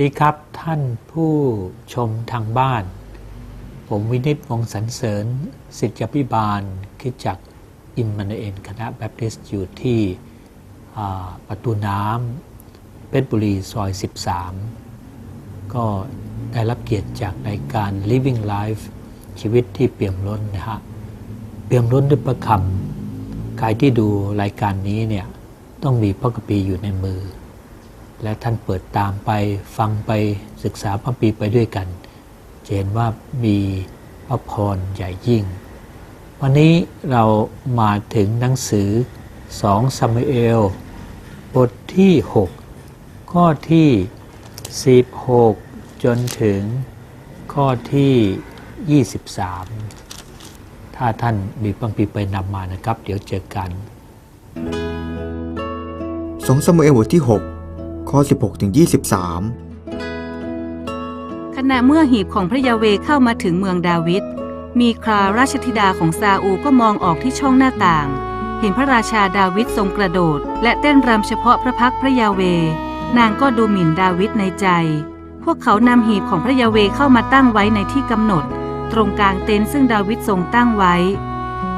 ดีครับท่านผู้ชมทางบ้าน ผมวินิตวงศ์สันเสริญ สิทธิพิบาลคิดจักอิมมานเอลคณะแบปติสต์อยู่ที่ประตูน้ำเพชรบุรีซอย 13 ก็ได้รับเกียรติจากรายการ Living Life ชีวิตที่เปี่ยมล้นนะฮะ เปี่ยมล้นด้วยประคำใครที่ดูรายการนี้เนี่ย ต้องมีพระกปีอยู่ในมือ และท่านเปิดตามไปฟังไปศึกษาพระปีไปด้วยกันจะเห็นว่ามีพระพรใหญ่ยิ่ง วันนี้เรามาถึงหนังสือ2ซามูเอล บทที่ 6 ข้อที่ 16 จนถึงข้อที่ 23 ถ้าท่านมีพระปีไปนำมานะครับ เดี๋ยวเจอกัน2ซามูเอลบทที่ 6 ข้อ 16ถึง23ขณะเมื่อหีบของพระยาเวเข้ามาถึงเมืองดาวิด มีคราราชธิดาของซาอูก็มองออกที่ช่องหน้าต่าง เห็นพระราชาดาวิดทรงกระโดด และเต้นรำเฉพาะพระพักพระยาเว นางก็ดูหมิ่นดาวิดในใจ พวกเขานำหีบของพระยาเวเข้ามาตั้งไว้ในที่กำหนด ตรงกลางเต็นท์ซึ่งดาวิดทรงตั้งไว้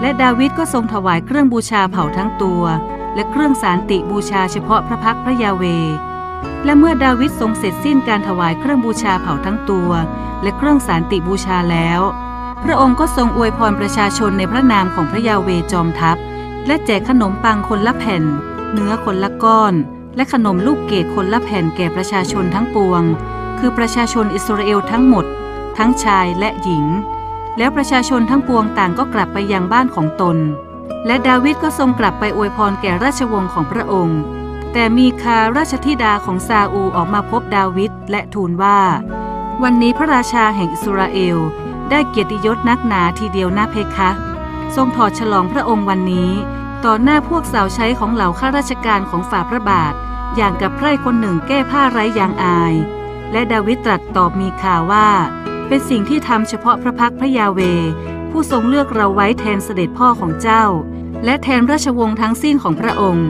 และดาวิดก็ทรงถวายเครื่องบูชาเผาทั้งตัว และเครื่องสารติบูชาเฉพาะพระพักพระยาเว และเมื่อดาวิดทรงเสร็จสิ้นการถวายเครื่องบูชาเผาทั้งตัว และเครื่องสารติบูชาแล้ว พระองค์ก็ทรงอวยพรประชาชนในพระนามของพระยาเวจอมทัพ และแจกขนมปังคนละแผ่น เนื้อคนละก้อน และขนมลูกเกดคนละแผ่นแก่ประชาชนทั้งปวง คือประชาชนอิสราเอลทั้งหมด ทั้งชายและหญิง แล้วประชาชนทั้งปวงต่างก็กลับไปยังบ้านของตน และดาวิดก็ทรงกลับไปอวยพรแก่ราชวงศ์ของพระองค์ แต่มีคาราชธิดาของซาอูออกมาพบดาวิดและทูลว่า วันนี้พระราชาแห่งอิสราเอล ได้เกียรติยศนักหนาทีเดียวนะเพคะ ทรงถอดฉลองพระองค์วันนี้ ต่อหน้าพวกสาวใช้ของเหล่าข้าราชการของฝ่าพระบาท อย่างกับไพร่คนหนึ่งแก้ผ้าไร้ยางอาย และดาวิดตรัสตอบมีข่าวว่า เป็นสิ่งที่ทำเฉพาะพระพักพระยาเว ผู้ทรงเลือกเราไว้แทนเสด็จพ่อของเจ้า และแทนราชวงศ์ทั้งสิ้นของพระองค์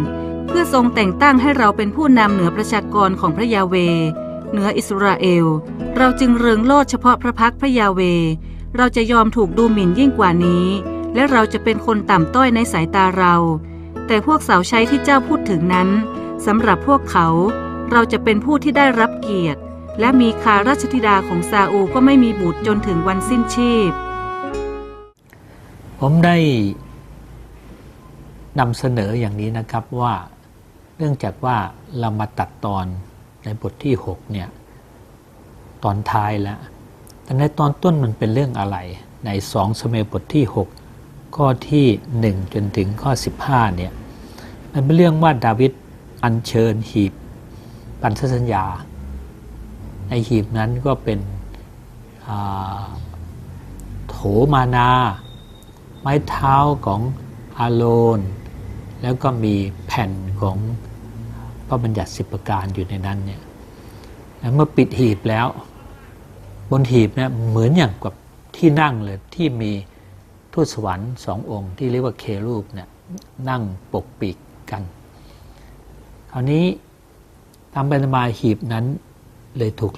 เพื่อทรงแต่งตั้งให้เราเป็นผู้นำเหนือประชากรของพระยาเว เหนืออิสราเอล เราจึงเริงโลดเฉพาะพระพักพระยาเว เราจะยอมถูกดูหมิ่นยิ่งกว่านี้ และเราจะเป็นคนต่ำต้อยในสายตาเรา แต่พวกสาวใช้ที่เจ้าพูดถึงนั้นสำหรับพวกเขา เราจะเป็นผู้ที่ได้รับเกียรติ และมีคาราชธิดาของซาอูก็ไม่มีบุตรจนถึงวันสิ้นชีพ ผมได้นำเสนออย่างนี้นะครับว่า เนื่องจากว่าเรามาตัดตอนในบทที่6เนี่ยตอนท้ายแล้วแต่ในตอนต้นมันเป็นเรื่องอะไร ใน2สมัยบทที่ 6 ข้อที่ 1 จนถึงข้อ 15เนี่ยมันเป็นเรื่องว่าดาวิดอัญเชิญหีบปันสัญญา ในหีบนั้นก็เป็นโถมานา ไม้เท้าของอาโลน แล้วก็มีแผ่นของ พระบัญญัติสิบประการอยู่ในนั้นเนี่ยเมื่อปิดหีบแล้ว บนหีบเนี่ยเหมือนอย่างกับที่นั่งเลยที่มีทูตสวรรค์สององค์ที่เรียกว่าเครูปเนี่ยนั่งปกปิดกัน คราวนี้ตามเป็นมาหีบนั้นเลยถูก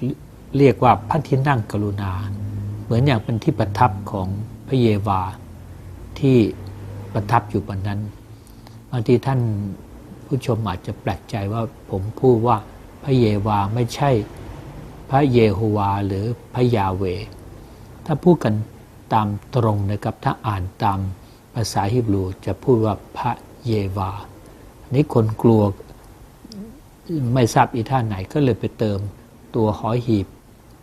เรียกว่าพระที่นั่งกรุณา เหมือนอย่างเป็นที่ประทับของพระเยวาที่ประทับอยู่บนนั้นบางทีท่าน ผู้ชมอาจจะแปลกใจว่าผมพูดว่าพระเยวาไม่ใช่พระเยโฮวาหรือพระยาเว ถ้าพูดกันตามตรงนะครับ ถ้าอ่านตามภาษาฮิบรูจะพูดว่าพระเยวาอันนี้คนกลัวไม่ทราบอีท่าไหนก็เลยไปเติมตัวหอยหีบ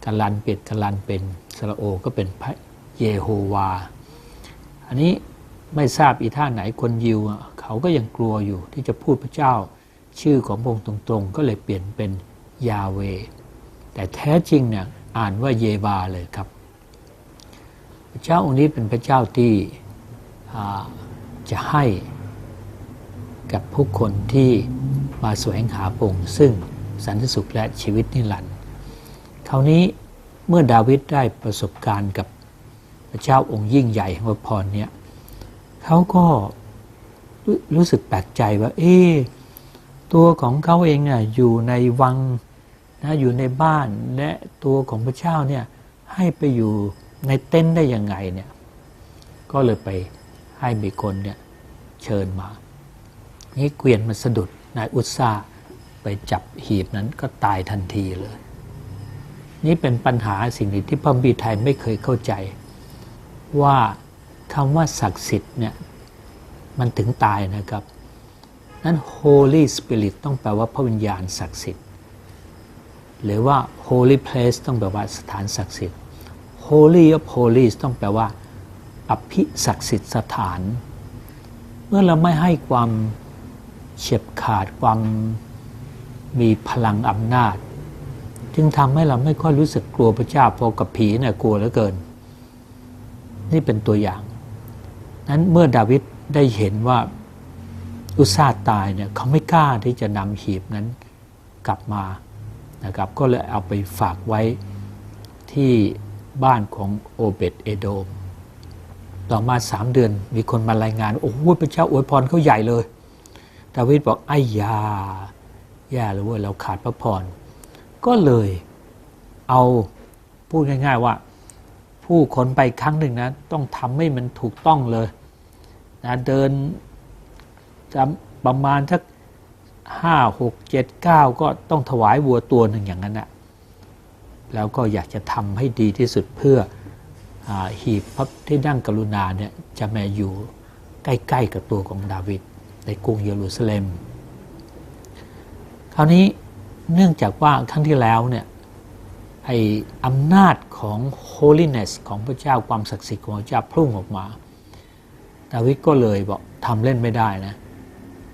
กาลันเป็นกาลันเป็นสระโอก็เป็นพระเยโฮวา อันนี้ไม่ทราบอีท่าไหนคนยิวอะ เขาก็ยังกลัวอยู่ที่จะพูดพระเจ้า ชื่อของพระองค์ตรงๆ ก็เลยเปลี่ยนเป็นยาเว แต่แท้จริงเนี่ยอ่านว่าเยวาเลยครับ พระเจ้าองค์นี้เป็นพระเจ้าที่จะให้กับผู้คนที่มาแสวงหาพระองค์ซึ่งสันติสุขและชีวิตนิรันดร์คราวนี้เมื่อดาวิดได้ประสบการณ์กับพระเจ้าองค์ยิ่งใหญ่แห่งพระพรเนี่ยเขาก็ รู้สึกแปลกใจว่า เอ๊ตัวของเขาเองเนี่ยอยู่ในวังนะอยู่ในบ้านและตัวของพระเจ้าเนี่ยให้ไปอยู่ในเต็นท์ได้ยังไงเนี่ยก็เลยไปให้มีคนเนี่ยเชิญมา นี่เกวียนมันสะดุดนายอุตสาไปจับหีบนั้นก็ตายทันทีเลย นี่เป็นปัญหาสิ่งหนึ่งที่พระบีไทยไม่เคยเข้าใจ ว่าคำว่าศักดิ์สิทธิ์เนี่ย มันถึงตายนะครับ นั้น Holy Spirit ต้องแปลว่าพระวิญญาณศักดิ์สิทธิ์ หรือว่า Holy Place ต้องแปลว่าสถานศักดิ์สิทธิ์ Holy of Holies ต้องแปลว่าอภิศักดิ์สิทธิ์สถาน เมื่อเราไม่ให้ความเฉียบขาดความมีพลังอำนาจ จึงทำให้เราไม่ค่อยรู้สึกกลัวพระเจ้าพอกับผีเนี่ยกลัวเหลือเกิน นี่เป็นตัวอย่าง นั้นเมื่อดาวิด ได้เห็นว่าอุซาห์ตายเนี่ยเขาไม่กล้าที่จะนำหีบนั้นกลับมานะครับก็เลยเอาไปฝากไว้ที่บ้านของโอเบตเอโดม ต่อมาสามเดือนมีคนมารายงาน โอ้โหพระเจ้าอวยพรเขาใหญ่เลย ดาวิดบอกไอ้ยาแย่เลยเว้ยเราขาดพระพร ก็เลยเอาพูดง่าย ๆว่า ผู้คนไปครั้งหนึ่งนะ ต้องทำให้มันถูกต้องเลย นะเดินจะประมาณสักห้าหกเจ็ดเก้าก็ต้องถวายวัวตัวหนึ่งอย่างนั้นนะแล้วก็อยากจะทำให้ดีที่สุดเพื่ออหีบพระที่นั่งกรุณาเนี่ยจะมาอยู่ใกล้ๆกับตัวของดาวิดในกรุงเยรูซาเล็ม คราวนี้เนื่องจากว่าครั้งที่แล้วเนี่ยไออำนาจของ holiness ของพระเจ้าความศักดิ์สิทธิ์ของพระเจ้าพุ่งออกมา ดาวิดก็เลยบอกทำเล่นไม่ได้นะ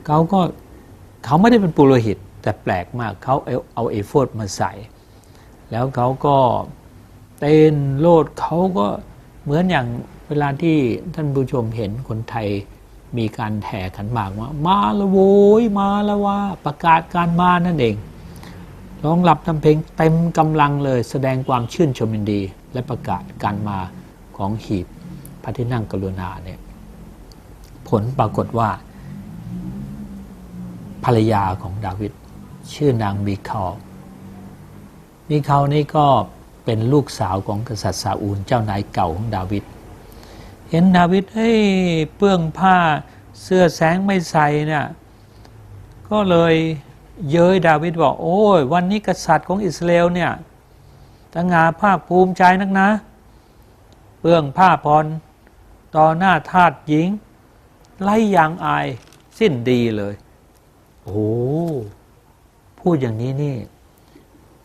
เขาก็เขาไม่ได้เป็นปุโรหิต แต่แปลกมากเขาเอาเอาเอโฟดมาใส่ แล้วเขาก็เต้นโลดเขาก็เหมือนอย่างเวลาที่ท่านผู้ชมเห็นคนไทยมีการแห่ขันหมากว่ามาละโวยมาละว่าประกาศการมานั่นเองร้องรับทำเพลงเต็มกำลังเลยแสดงความชื่นชมยินดี และประกาศการมาของหีบพระที่นั่งกรุณาเนี่ย ผลปรากฏว่า ภรรยาของดาวิดชื่อนางมีคาลมีคาลนี่ก็เป็นลูกสาวของกษัตริย์ซาอูลเจ้านายเก่าของดาวิดเห็นดาวิดเฮ้ยเปื้องผ้าเสื้อแสงไม่ใส่เนี่ยก็เลยเย้ยดาวิดบอกโอ้ยวันนี้กษัตริย์ของอิสราเอลเนี่ยตั้งงาภาคภูมิใจนักนะ เปื้องผ้าพรต่อหน้าทาสหญิง ไล่ยางอายสิ้นดีเลย โอ้พูดอย่างนี้นี่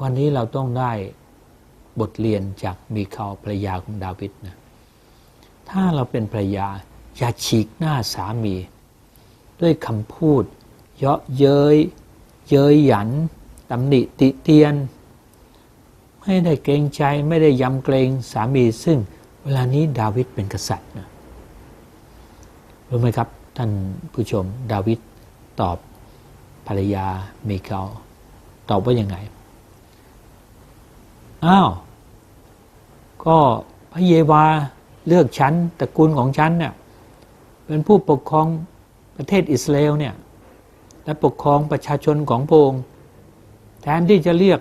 วันนี้เราต้องได้บทเรียนจากมีคาภรรยาของดาวิดนะ ถ้าเราเป็นภรรยา อย่าฉีกหน้าสามี ด้วยคำพูด เยาะเย้ย เย้ยหยันตำหนิติเตียน ไม่ได้เกรงใจไม่ได้ยำเกรงสามีซึ่งเวลานี้ดาวิดเป็นกษัตริย์นะ รู้ไหมครับ ท่านผู้ชม ดาวิดตอบภรรยาเมคาตอบว่ายังไง อ้าว ก็พระเยวาเลือกฉันตระกูลของฉันเนี่ยเป็นผู้ปกครองประเทศอิสราเอลเนี่ยและปกครองประชาชนของพระองค์แทนที่จะเรียก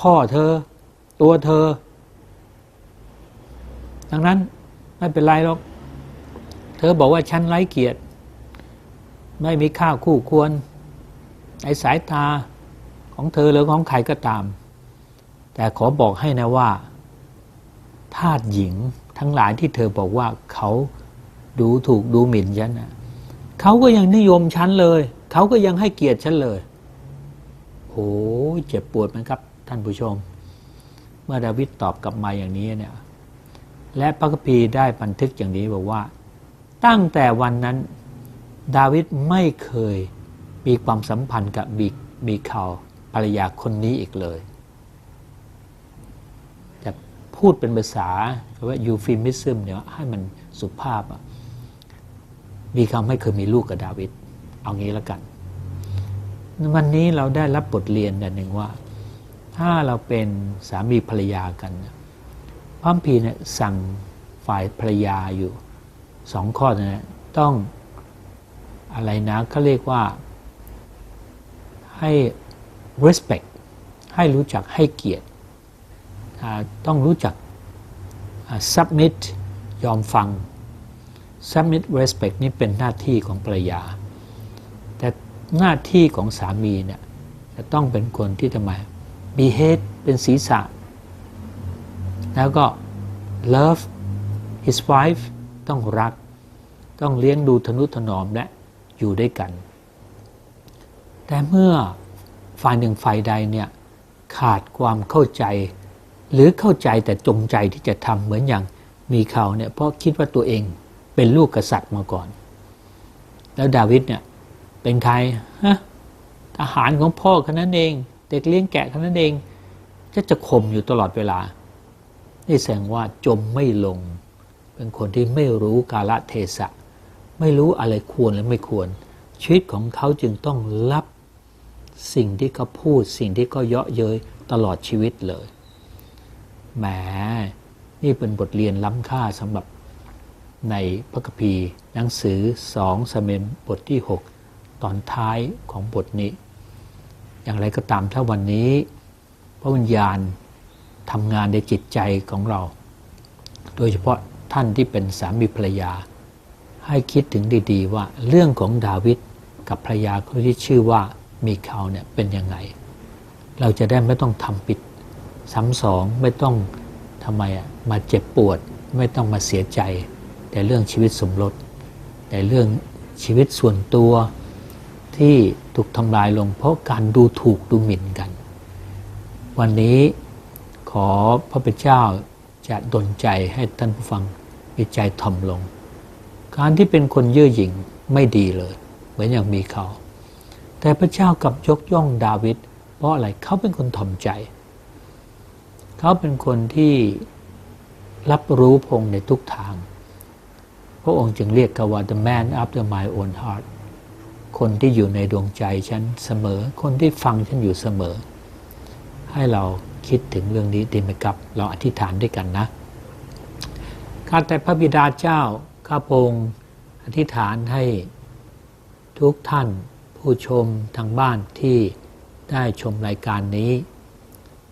พ่อเธอ ตัวเธอ ดังนั้นไม่เป็นไรหรอก ธอบอกว่าฉันไร้เกียรติ ไม่มีค่าคู่ควรในสายตาของเธอหรือของใครก็ตาม แต่ขอบอกให้นะว่าทาสหญิงทั้งหลายที่เธอบอกว่าเขาดูถูกดูหมิ่นฉันนะเขาก็ยังนิยมฉันเลย เขาก็ยังให้เกียรติฉันเลยโอ้เจ็บปวดไหมครับ ท่านผู้ชม เมื่อดาวิดตอบกลับมาอย่างนี้เนี่ยและพระคัมภีร์ได้บันทึกอย่างนี้บอกว่า ตั้งแต่วันนั้น ดาวิดไม่เคยมีความสัมพันธ์กับบีบีคาวภรรยาคนนี้อีกเลยแต่พูดเป็นภาษาว่ายูฟิมิซึมเนี่ยให้มันสุภาพอะบีคาวไม่เคยมีลูกกับดาวิดเอางี้แล้วกัน วันนี้เราได้รับบทเรียนอย่างหนึ่งว่า ถ้าเราเป็นสามีภรรยากันเนี่ยพระคัมพีร์เนี่ยสั่งฝ่ายภรรยาอยู่ สองข้อนะต้องอะไรนะเขาเรียกว่าให้ respect ให้รู้จักให้เกียรติต้องรู้จัก submit ยอมฟัง submit respect นี่เป็นหน้าที่ของภรรยา แต่หน้าที่ของสามีเนี่ยจะต้องเป็นคนที่ทำไม be head เป็นศีรษะ แล้วก็ love his wife ต้องรัก ต้องเลี้ยงดูทนุถนอมและอยู่ด้วยกัน แต่เมื่อฝ่ายหนึ่งฝ่ายใดเนี่ยขาดความเข้าใจ หรือเข้าใจแต่จงใจที่จะทำเหมือนอย่างมีเขาเนี่ยเพราะคิดว่าตัวเองเป็นลูกกษัตริย์มาก่อน แล้วดาวิดเนี่ยเป็นใครฮะทหารของพ่อแค่นั้นเอง เด็กเลี้ยงแกะแค่นั้นเองก็จะข่มอยู่ตลอดเวลา นี่แสดงว่าจมไม่ลง เป็นคนที่ไม่รู้กาลเทศะ ไม่รู้อะไรควรและไม่ควร ชีวิตของเขาจึงต้องรับสิ่งที่เขาพูด สิ่งที่เขาเยาะเย้ยตลอดชีวิตเลยแหมนี่เป็นบทเรียนล้ำค่าสำหรับในพระคัมภีร์หนังสือสองสเมนบทที่ 6 ตอนท้ายของบทนี้ อย่างไรก็ตามถ้าวันนี้ พระวิญญาณทำงานในจิตใจของเรา โดยเฉพาะ ท่านที่เป็นสามีภรรยา ให้คิดถึงดีๆ ว่าเรื่องของดาวิดกับภรรยาคนที่ชื่อว่ามีเขาเนี่ยเป็นยังไง เราจะได้ไม่ต้องทำปิดซ้ำสองไม่ต้องทำไมอะมาเจ็บปวด ไม่ต้องมาเสียใจ แต่เรื่องชีวิตสมรสแต่เรื่องชีวิตส่วนตัวที่ถูกทำลายลงเพราะการดูถูกดูหมิ่นกัน วันนี้ขอพระเป็นเจ้าจะดลใจให้ท่านผู้ฟัง มีใจถ่อมลง การที่เป็นคนเย่อหยิ่งไม่ดีเลย เหมือนอย่างมีเขา แต่พระเจ้ากลับยกย่องดาวิดเพราะอะไรเขาเป็นคนถ่อมใจ เขาเป็นคนที่รับรู้พงในทุกทาง พระองค์จึงเรียกกว่า the man after my own heart คนที่อยู่ในดวงใจฉันเสมอ คนที่ฟังฉันอยู่เสมอ ให้เราคิดถึงเรื่องนี้ดีไหมครับ เราอธิษฐานด้วยกันนะ ข้าแต่พระบิดาเจ้าข้าพงศ์อธิษฐานให้ทุกท่านผู้ชมทางบ้านที่ได้ชมรายการนี้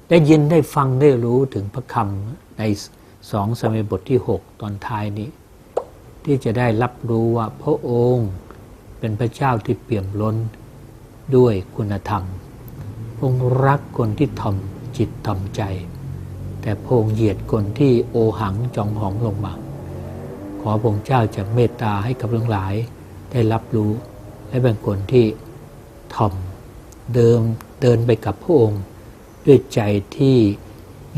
ได้ยินได้ฟังได้รู้ถึงพระคำในสองสมัยบทที่ 6 ตอนท้ายนี้ ที่จะได้รับรู้ว่าพระองค์เป็นพระเจ้าที่เปี่ยมล้นด้วยคุณธรรม องค์รักคนที่ทอมจิตทอมใจ แต่พงเหยียดคนที่โอหังจองหองลงมา ขอพระองค์เจ้าจะเมตตาให้กับทั้งหลายได้รับรู้ และเป็นคนที่ทอมเดิมเดินไปกับพระองค์ ด้วยใจที่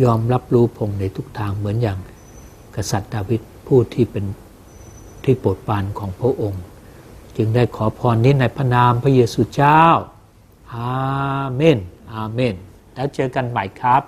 ยอมรับรู้พงในทุกทางเหมือนอย่าง กษัตริย์ดาวิดผู้ที่เป็นที่โปรดปรานของพระองค์ จึงได้ขอพรนี้ในพระนามพระเยซูเจ้าอาเมน อาเมน แล้วเจอกันใหม่ครับ